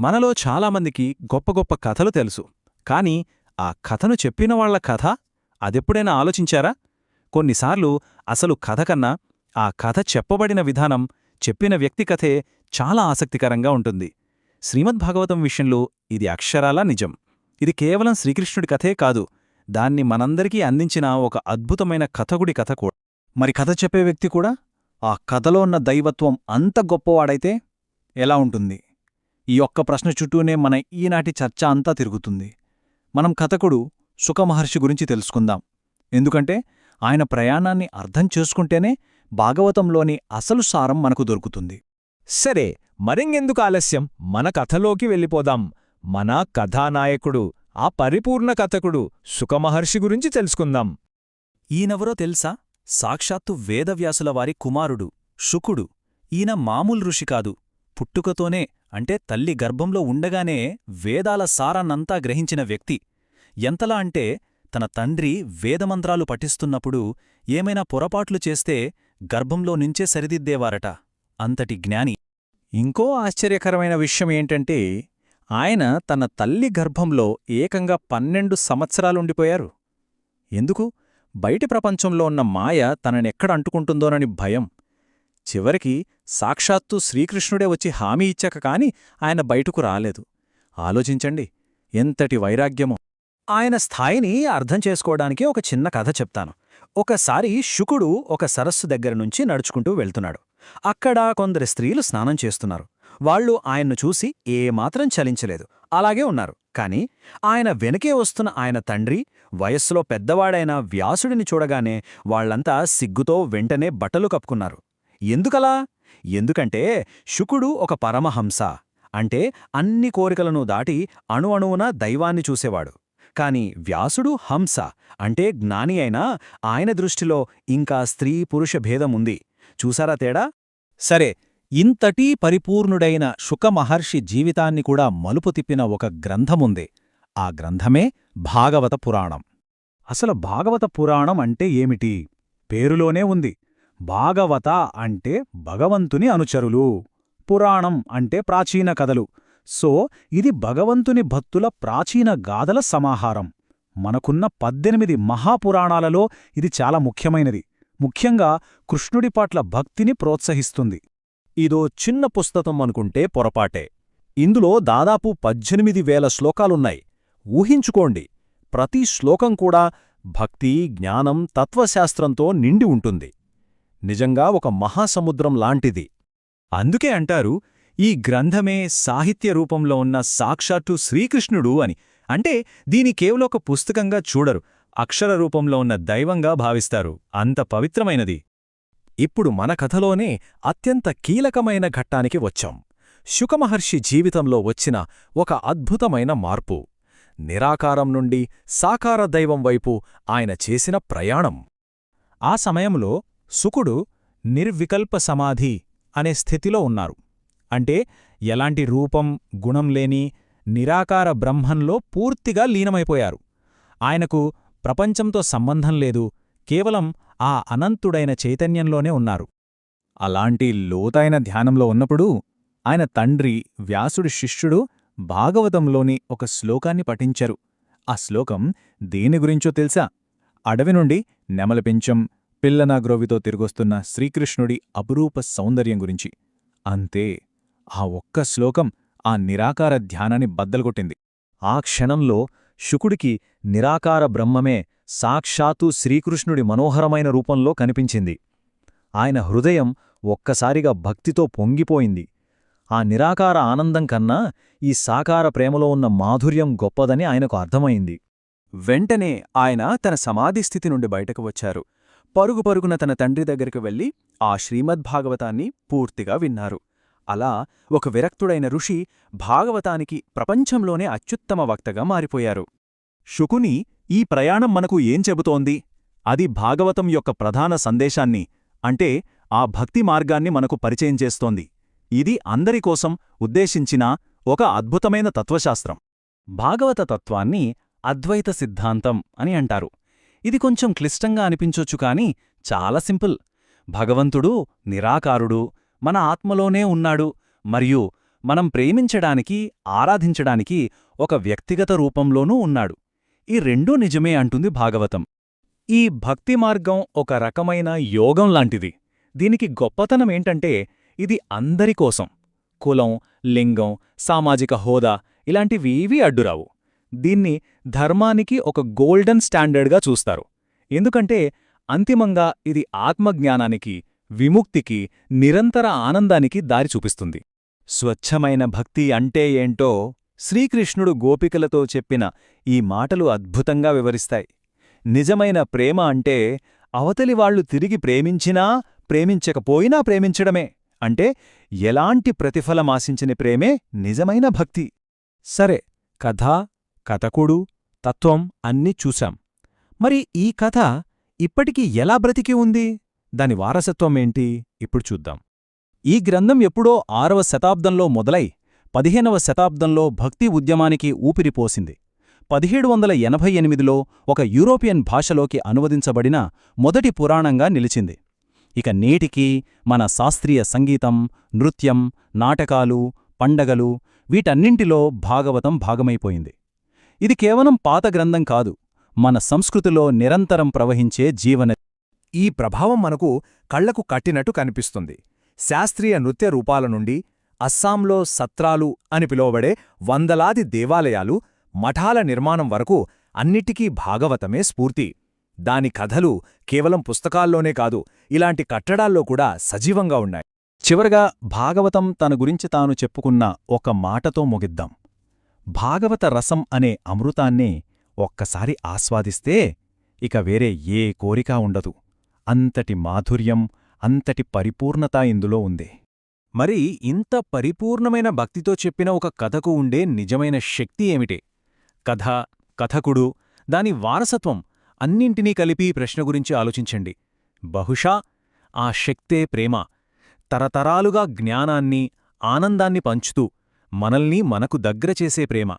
మనలో చాలామందికి గొప్ప గొప్ప కథలు తెలుసు. కాని ఆ కథను చెప్పినవాళ్ళ కథ అదెప్పుడైనా ఆలోచించారా? కొన్నిసార్లు అసలు కథ కన్నా ఆ కథ చెప్పబడిన విధానం చెప్పిన వ్యక్తి కథే చాలా ఆసక్తికరంగా ఉంటుంది. శ్రీమద్భాగవతం విషయంలో ఇది అక్షరాలా నిజం? ఇది కేవలం శ్రీకృష్ణుడి కథే కాదు. దాన్ని మనందరికీ అందించిన ఒక అద్భుతమైన కథగుడి కథ కూడా. మరి కథ చెప్పే వ్యక్తి కూడా? ఆ కథలో ఉన్న దైవత్వం అంత గొప్పవాడైతే ఎలా ఉంటుంది? ఈ ఒక్క ప్రశ్న చుట్టూనే మన ఈనాటి చర్చ అంతా తిరుగుతుంది. మనం కథకుడు సుఖమహర్షి గురించి తెలుసుకుందాం. ఎందుకంటే ఆయన ప్రయాణాన్ని అర్థం చేసుకుంటేనే భాగవతంలోని అసలు సారం మనకు దొరుకుతుంది. సరే మరింగెందుకు ఆలస్యం? మన కథలోకి వెళ్ళిపోదాం. మన కథానాయకుడు ఆ పరిపూర్ణ కథకుడు సుఖమహర్షి గురించి తెలుసుకుందాం. ఈయనెవరో తెలుసా? సాక్షాత్తు వేదవ్యాసుల వారి కుమారుడు శుకుడు. ఈయన మామూలు ఋషి కాదు. పుట్టుకతోనే అంటే తల్లి గర్భంలో ఉండగానే వేదాల సారాన్నంతా గ్రహించిన వ్యక్తి. ఎంతలా అంటే తన తండ్రి వేదమంత్రాలు పఠిస్తున్నప్పుడు ఏమైనా పొరపాట్లు చేస్తే గర్భంలో నుంచే సరిదిద్దేవారట. అంతటి జ్ఞాని. ఇంకో ఆశ్చర్యకరమైన విషయం ఏంటంటే ఆయన తన తల్లి గర్భంలో ఏకంగా పన్నెండు సంవత్సరాలుండిపోయారు. ఎందుకు? బయటి ప్రపంచంలో ఉన్న మాయ తననెక్కడ అంటుకుంటుందోనని భయం. చివరికి సాక్షాత్తు శ్రీకృష్ణుడే వచ్చి హామీ ఇచ్చాక కాని ఆయన బయటకు రాలేదు. ఆలోచించండి ఎంతటి వైరాగ్యమో. ఆయన స్థాయిని అర్థం చేసుకోవడానికి ఒక చిన్న కథ చెప్తాను. ఒకసారి శుకుడు ఒక సరస్సు దగ్గర నుంచి నడుచుకుంటూ వెళ్తున్నాడు. అక్కడ కొందరు స్త్రీలు స్నానం చేస్తున్నారు. వాళ్ళు ఆయన్ను చూసి ఏమాత్రం చలించలేదు. అలాగే ఉన్నారు. కాని ఆయన వెనకే వస్తున్న ఆయన తండ్రి వయస్సులో పెద్దవాడైన వ్యాసుడిని చూడగానే వాళ్ళంతా సిగ్గుతో వెంటనే బట్టలు కప్పుకున్నారు. ఎందుకలా? ఎందుకంటే శుకుడు ఒక పరమహంస. అంటే అన్ని కోరికలను దాటి అణు అణువున దైవాన్ని చూసేవాడు. కాని వ్యాసుడు హంస. అంటే జ్ఞాని అయినా ఆయన దృష్టిలో ఇంకా స్త్రీ పురుష భేదముంది చూసారా తేడా? సరే ఇంతటీ పరిపూర్ణుడైన శుకమహర్షి జీవితాన్ని కూడా మలుపు తిప్పిన ఒక గ్రంథముంది. ఆ గ్రంథమే భాగవత పురాణం. అసలు భాగవత పురాణం అంటే ఏమిటి? పేరులోనే ఉంది. భాగవత అంటే భగవంతుని అనుచరులు. పురాణం అంటే ప్రాచీన కథలు. సో ఇది భగవంతుని భక్తుల ప్రాచీన గాథల సమాహారం. మనకున్న పద్దెనిమిది మహాపురాణాలలో ఇది చాలా ముఖ్యమైనది. ముఖ్యంగా కృష్ణుడి పట్ల భక్తిని ప్రోత్సహిస్తుంది. ఇదో చిన్న పుస్తకం అనుకుంటే పొరపాటే. ఇందులో దాదాపు పద్దెనిమిది వేల శ్లోకాలున్నాయి. ఊహించుకోండి ప్రతి శ్లోకం కూడా భక్తి జ్ఞానం తత్వశాస్త్రంతో నిండి ఉంటుంది. నిజంగా ఒక మహాసముద్రం లాంటిది. అందుకే అంటారు ఈ గ్రంథమే సాహిత్య రూపంలో ఉన్న సాక్షాత్తు శ్రీకృష్ణుడు అని. అంటే దీని కేవలం ఒక పుస్తకంగా చూడరు అక్షర రూపంలో ఉన్న దైవంగా భావిస్తారు. అంత పవిత్రమైనది. ఇప్పుడు మన కథలోనే అత్యంత కీలకమైన ఘట్టానికి వచ్చాం. శుకమహర్షి జీవితంలో వచ్చిన ఒక అద్భుతమైన మార్పు. నిరాకారం నుండి సాకార దైవం వైపు ఆయన చేసిన ప్రయాణం. ఆ సమయంలో సుకుడు నిర్వికల్ప సమాధి అనే స్థితిలో ఉన్నారు. అంటే ఎలాంటి రూపం గుణం లేని నిరాకార బ్రహ్మంలో పూర్తిగా లీనమైపోయారు. ఆయనకు ప్రపంచంతో సంబంధం లేదు కేవలం ఆ అనంతుడైన చైతన్యంలోనే ఉన్నారు. అలాంటి లోతైన ధ్యానంలో ఉన్నప్పుడు ఆయన తండ్రి వ్యాసుడి శిష్యుడు భాగవతంలోని ఒక శ్లోకాన్ని పఠించరు. ఆ శ్లోకం దేని గురించో తెలుసా? అడవి నుండి నెమలపించం పిల్లనాగ్రోవితో తిరిగొస్తున్న శ్రీకృష్ణుడి అపురూప సౌందర్యం గురించి. అంతే ఆ ఒక్క శ్లోకం ఆ నిరాకార ధ్యానాన్ని బద్దలుగొట్టింది ఆ క్షణంలో శుకుడికి నిరాకార బ్రహ్మమే సాక్షాత్తు శ్రీకృష్ణుడి మనోహరమైన రూపంలో కనిపించింది. ఆయన హృదయం ఒక్కసారిగా భక్తితో పొంగిపోయింది. ఆ నిరాకార ఆనందం కన్నా ఈ సాకార ప్రేమలో ఉన్న మాధుర్యం గొప్పదని ఆయనకు అర్థమైంది. వెంటనే ఆయన తన సమాధిస్థితి నుండి బయటకు వచ్చారు. పరుగు పరుగున తన తండ్రి దగ్గరికి వెళ్ళి ఆ శ్రీమద్భాగవతాన్ని పూర్తిగా విన్నారు. అలా ఒక విరక్తుడైన ఋషి భాగవతానికి ప్రపంచంలోనే అత్యుత్తమ వక్తగా మారిపోయారు. శుకుని ఈ ప్రయాణం మనకు ఏం చెబుతోంది? అది భాగవతం యొక్క ప్రధాన సందేశాన్ని అంటే ఆ భక్తి మార్గాన్ని మనకు పరిచయం చేస్తోంది. ఇది అందరికోసం ఉద్దేశించిన ఒక అద్భుతమైన తత్వశాస్త్రం. భాగవత తత్వాన్ని అద్వైత సిద్ధాంతం అని అంటారు. ఇది కొంచెం క్లిష్టంగా అనిపించొచ్చు కాని చాలా సింపుల్. భగవంతుడు నిరాకారుడు మన ఆత్మలోనే ఉన్నాడు మరియు మనం ప్రేమించడానికి ఆరాధించడానికి ఒక వ్యక్తిగత రూపంలోనూ ఉన్నాడు. ఈ రెండూ నిజమే అంటుంది భాగవతం. ఈ భక్తి మార్గం ఒక రకమైన యోగం లాంటిది. దీనికి గొప్పతనం ఏంటంటే ఇది అందరికోసం కులం లింగం సామాజిక హోదా ఇలాంటివేవీ అడ్డురావు. దీన్ని ధర్మానికి ఒక గోల్డెన్ స్టాండర్డ్గా చూస్తారు. ఎందుకంటే అంతిమంగా ఇది ఆత్మజ్ఞానానికి విముక్తికి నిరంతర ఆనందానికి దారి చూపిస్తుంది. స్వచ్ఛమైన భక్తి అంటే ఏంటో శ్రీకృష్ణుడు గోపికలతో చెప్పిన ఈ మాటలు అద్భుతంగా వివరిస్తాయి. నిజమైన ప్రేమ అంటే అవతలి వాళ్ళు తిరిగి ప్రేమించినా ప్రేమించకపోయినా ప్రేమించడమే. అంటే ఎలాంటి ప్రతిఫలమాశించని ప్రేమే నిజమైన భక్తి. సరే కథ కథకుడు తత్వం అన్నీ చూశాం. మరి ఈ కథ ఇప్పటికీ ఎలా బ్రతికి ఉంది? దాని వారసత్వమేంటి ఇప్పుడు చూద్దాం. ఈ గ్రంథం ఎప్పుడో ఆరవ శతాబ్దంలో మొదలై పదిహేనవ శతాబ్దంలో భక్తి ఉద్యమానికి ఊపిరిపోసింది పదిహేడు వందల ఎనభై ఎనిమిదిలో ఒక యూరోపియన్ భాషలోకి అనువదించబడిన మొదటి పురాణంగా నిలిచింది. ఇక నేటికి మన శాస్త్రీయ సంగీతం నృత్యం నాటకాలు పండగలు వీటన్నింటిలో భాగవతం భాగమైపోయింది. ఇది కేవలం పాత గ్రంథం కాదు. మన సంస్కృతిలో నిరంతరం ప్రవహించే జీవన ఈ ప్రభావం మనకు కళ్ళకు కట్టినట్టు కనిపిస్తుంది. శాస్త్రీయ నృత్య రూపాల నుండి అస్సాంలో సత్రాలు అని పిలువబడే వందలాది దేవాలయాలు మఠాల నిర్మాణం వరకు అన్నిటికీ భాగవతమే స్ఫూర్తి. దాని కథలు కేవలం పుస్తకాల్లోనే కాదు ఇలాంటి కట్టడాల్లో కూడా సజీవంగా ఉన్నాయి. చివరగా భాగవతం తన గురించి తాను చెప్పుకున్న ఒక మాటతో ముగిద్దాం. భాగవత రసం అనే అమృతాన్నే ఒక్కసారి ఆస్వాదిస్తే ఇక వేరే ఏ కోరికా ఉండదు. అంతటి మాధుర్యం అంతటి పరిపూర్ణత ఇందులో ఉంది. మరి ఇంత పరిపూర్ణమైన భక్తితో చెప్పిన ఒక కథకు ఉండే నిజమైన శక్తి ఏమిటి? కథ కథకుడు దాని వారసత్వం అన్నింటినీ కలిపి ప్రశ్న గురించి ఆలోచించండి. బహుశా ఆ శక్తే ప్రేమ తరతరాలుగా జ్ఞానాన్ని ఆనందాన్ని పంచుతూ మనల్ని మనకు దగ్గర చేసే ప్రేమ.